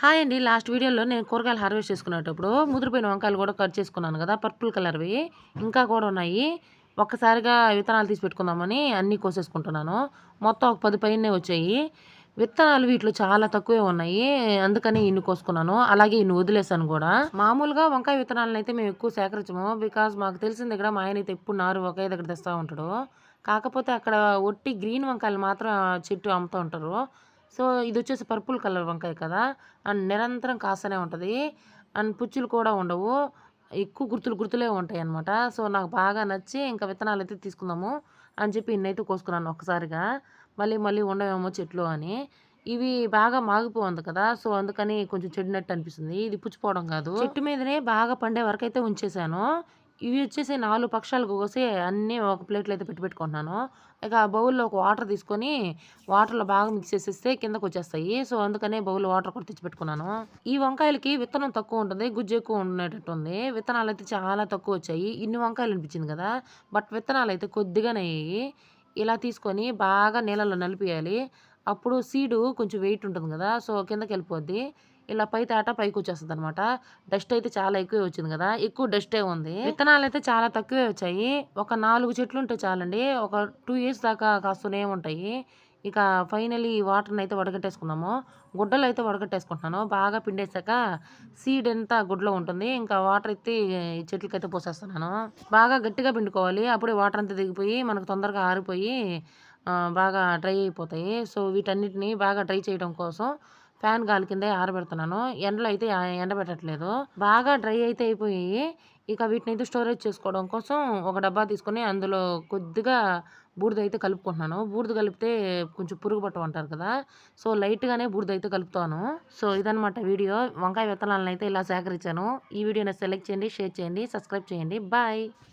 Hi అండి. Last వీడియోలో నేను కూరగాయలు హార్వెస్ట్ చేసుకునేటప్పుడు ముదిరిపోయిన వంకాయలు కూడా కట్ చేసుకున్నాను కదా పర్పుల్ కలర్వి ఇంకా కూడా ఉన్నాయి. ఒక్కసారిగా విత్తనాలు తీసి పెట్టుకుందామని అన్నీ కోసేసుకుంటున్నాను. మొత్తం ఒక పది పైనే వచ్చాయి. విత్తనాలు వీటిలో చాలా తక్కువే ఉన్నాయి. అందుకని ఇన్ని కోసుకున్నాను. అలాగే ఇన్ని వదిలేసాను కూడా. మామూలుగా వంకాయ విత్తనాలను అయితే మేము ఎక్కువ సేకరించము. బికాజ్ మాకు తెలిసింది ఇక్కడ మా ఆయన అయితే ఎప్పుడు నారు ఒకే దగ్గర తెస్తూ ఉంటాడు. కాకపోతే అక్కడ ఒట్టి గ్రీన్ వంకాయలు మాత్రం చెట్టు అమ్ముతూ ఉంటారు. సో ఇది వచ్చేసి పర్పుల్ కలర్ వంకాయ కదా? అండ్ నిరంతరం కాస్తూనే ఉంటుంది. అండ్ పుచ్చులు కూడా ఉండవు. ఎక్కువ గుర్తులు గుర్తులే ఉంటాయి అనమాట సో నాకు బాగా నచ్చి ఇంకా విత్తనాలు అయితే తీసుకుందాము అని చెప్పి ఇన్నైతే కోసుకున్నాను ఒక్కసారిగా. మళ్ళీ మళ్ళీ ఉండవేమో చెట్లు అని. ఇవి బాగా మాగిపోంది కదా? సో అందుకని కొంచెం చెడినట్టు అనిపిస్తుంది. ఇది పుచ్చిపోవడం కాదు. చెట్టు మీదనే బాగా పండే వరకు అయితే ఉంచేసాను. ఇవి వచ్చేసి నాలుగు పక్షాలకు కోసి అన్నీ ఒక ప్లేట్లో అయితే పెట్టి పెట్టుకుంటున్నాను. ఇక ఆ బౌల్లో ఒక వాటర్ తీసుకొని వాటర్లో బాగా మిక్స్ చేసేస్తే కిందకు వచ్చేస్తాయి. సో అందుకనే బౌల్ వాటర్ కూడా తెచ్చి పెట్టుకున్నాను. ఈ వంకాయలకి విత్తనం తక్కువ ఉంటుంది గుజ్జు ఎక్కువ ఉండేటట్టు ఉంది. విత్తనాలు అయితే చాలా తక్కువ వచ్చాయి. ఇన్ని వంకాయలు అనిపించింది కదా. బట్ విత్తనాలు అయితే కొద్దిగానే ఇలా తీసుకొని బాగా నీళ్ళలో నలిపేయాలి. అప్పుడు సీడు కొంచెం వెయిట్ ఉంటుంది కదా. సో కిందకి వెళ్ళిపోద్ది. ఇలా పై తాట పైకి వచ్చేస్తుంది అనమాట డస్ట్ అయితే చాలా ఎక్కువే వచ్చింది కదా. ఎక్కువ డస్టే ఉంది. విత్తనాలు అయితే చాలా తక్కువే వచ్చాయి. ఒక నాలుగు చెట్లు ఉంటే చాలండి. ఒక టూ ఇయర్స్ దాకా కాస్తూనే ఉంటాయి. ఇక ఫైనలీ వాటర్ని అయితే వడగట్టేసుకున్నాము గుడ్డలు అయితే వడగట్టేసుకుంటున్నాను. బాగా పిండేసాక సీడ్ ఎంత గుడ్లో ఉంటుంది. ఇంకా వాటర్ ఎత్తి చెట్లకి అయితే పోసేస్తున్నాను. బాగా గట్టిగా పిండుకోవాలి. అప్పుడే వాటర్ అంతా దిగిపోయి మనకు తొందరగా ఆరిపోయి బాగా డ్రై అయిపోతాయి. సో వీటన్నిటిని బాగా డ్రై చేయడం కోసం ఫ్యాన్ గాలి కిందే ఆరబెడుతున్నాను. ఎండలో అయితే ఎండబెట్టట్లేదు. బాగా డ్రై అయితే అయిపోయాయి. ఇక వీటిని అయితే స్టోరేజ్ చేసుకోవడం కోసం ఒక డబ్బా తీసుకొని అందులో కొద్దిగా బూడిద అయితే కలుపుకుంటున్నాను. బూడిద కలిపితే కొంచెం పురుగు పట్టం అంటారు కదా. సో లైట్గానే బూడిద అయితే కలుపుతాను. సో ఇదనమాట వీడియో. వంకాయ విత్తనాలను అయితే ఇలా సేకరించాను. ఈ వీడియోని సెలెక్ట్ చేయండి షేర్ చేయండి సబ్స్క్రైబ్ చేయండి. బాయ్!